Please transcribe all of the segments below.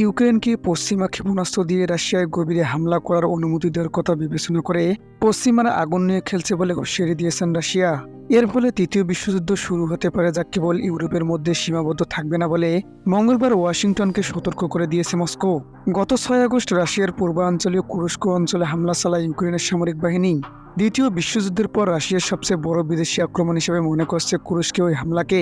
ইউক্রেনকে পশ্চিমা ক্ষেপণাস্ত্র দিয়ে রাশিয়ায় গভীরে হামলা করার অনুমতি দেওয়ার কথা বিবেচনা করে পশ্চিমারা আগুন নিয়ে খেলছে বলে হুঁশিয়ারি দিয়েছেন রাশিয়া। এর ফলে তৃতীয় বিশ্বযুদ্ধ শুরু হতে পারে যা কেবল ইউরোপের মধ্যে সীমাবদ্ধ থাকবে না বলে মঙ্গলবার ওয়াশিংটনকে সতর্ক করে দিয়েছে মস্কো। গত ছয় আগস্ট রাশিয়ার পূর্বাঞ্চলীয় কুরস্ক অঞ্চলে হামলা চালায় ইউক্রেনের সামরিক বাহিনী। দ্বিতীয় বিশ্বযুদ্ধের পর রাশিয়ার সবচেয়ে বড় বিদেশি আক্রমণ হিসেবে মনে করছে কুরস্কে ওই হামলাকে।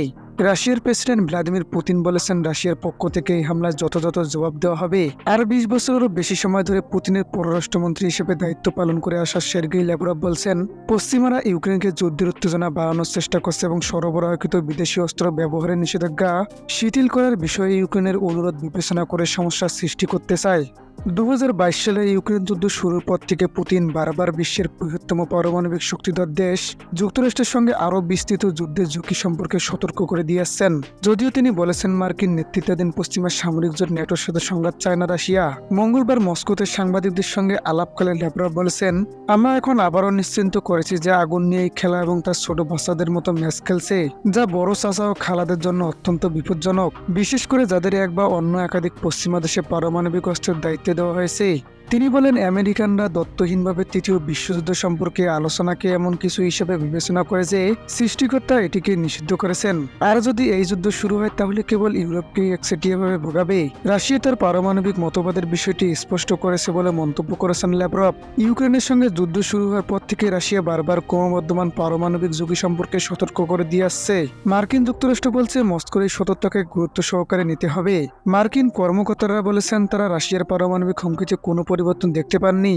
রাশিয়ার প্রেসিডেন্ট ভ্লাদিমির পুতিন বলেছেন রাশিয়ার পক্ষ থেকে এই হামলার যথাযথ জবাব দেওয়া হবে। আর বিশ বছরেরও বেশি সময় ধরে পুতিনের পররাষ্ট্রমন্ত্রী হিসেবে দায়িত্ব পালন করে আসা সের্গেই ল্যাভরভ বলছেন, পশ্চিমারা ইউক্রেনকে যুদ্ধের উত্তেজনা বাড়ানোর চেষ্টা করছে এবং সরবরাহকৃত বিদেশি অস্ত্র ব্যবহারের নিষেধাজ্ঞা শিথিল করার বিষয়ে ইউক্রেনের অনুরোধ বিবেচনা করে সমস্যার সৃষ্টি করতে চায়। দু হাজার বাইশ সালে ইউক্রেন যুদ্ধ শুরুর পর থেকে পুতিন বারবার বিশ্বের বৃহত্তম পারমাণবিক শক্তিধর দেশ। যুক্তরাষ্ট্রের সঙ্গে আরও বিস্তৃত যুদ্ধের ঝুঁকি সম্পর্কে সতর্ক করে দিয়ে আসছেন যদিও তিনি বলেছেন মার্কিন নেতৃত্বাধীন পশ্চিমা সামরিক জোট নেটোর সাথে সংঘাত চায় না রাশিয়া। মঙ্গলবার মস্কোতে সাংবাদিকদের সঙ্গে আলাপকালে ল্যাবরা বলেছেন, আমরা এখন আবারও নিশ্চিন্ত করেছি যে আগুন নিয়ে খেলা এবং তার ছোট বাচ্চাদের মতো ম্যাচ খেলছে, যা বড় চাচা ও খালাদের জন্য অত্যন্ত বিপজ্জনক। বিশেষ করে যাদের এক বা অন্য একাধিক পশ্চিমা দেশে পারমাণবিক অস্ত্রের দায়িত্ব দেওয়া হয়েছে তিনি বলেন, আমেরিকানরা দত্তহীনভাবে তৃতীয় বিশ্বযুদ্ধ সম্পর্কে আলোচনাকে এমন কিছু হিসেবে বিবেচনা করে যে সৃষ্টিকর্তা এটিকে নিষিদ্ধ করেছেন। আর যদি এই যুদ্ধ শুরু হয়, তাহলে কেবল ইউরোপকে একচেটিয়াভাবে ভোগাবে। রাশিয়া তার পারমাণবিক মতবাদের বিষয়টি স্পষ্ট করেছে বলে মন্তব্য করেছেন ল্যাব্রভ ইউক্রেনের সঙ্গে যুদ্ধ শুরু হওয়ার পর থেকে রাশিয়া বারবার ক্রমবর্ধমান পারমাণবিক ঝুঁকি সম্পর্কে সতর্ক করে দিয়ে আসছে। মার্কিন যুক্তরাষ্ট্র বলছে, মস্কোর এই সতর্কতাকে গুরুত্ব সহকারে নিতে হবে। মার্কিন কর্মকর্তারা বলেছেন, তারা রাশিয়ার পারমাণবিক হুমকিতে কোনো পরিবর্তন দেখতে পাননি?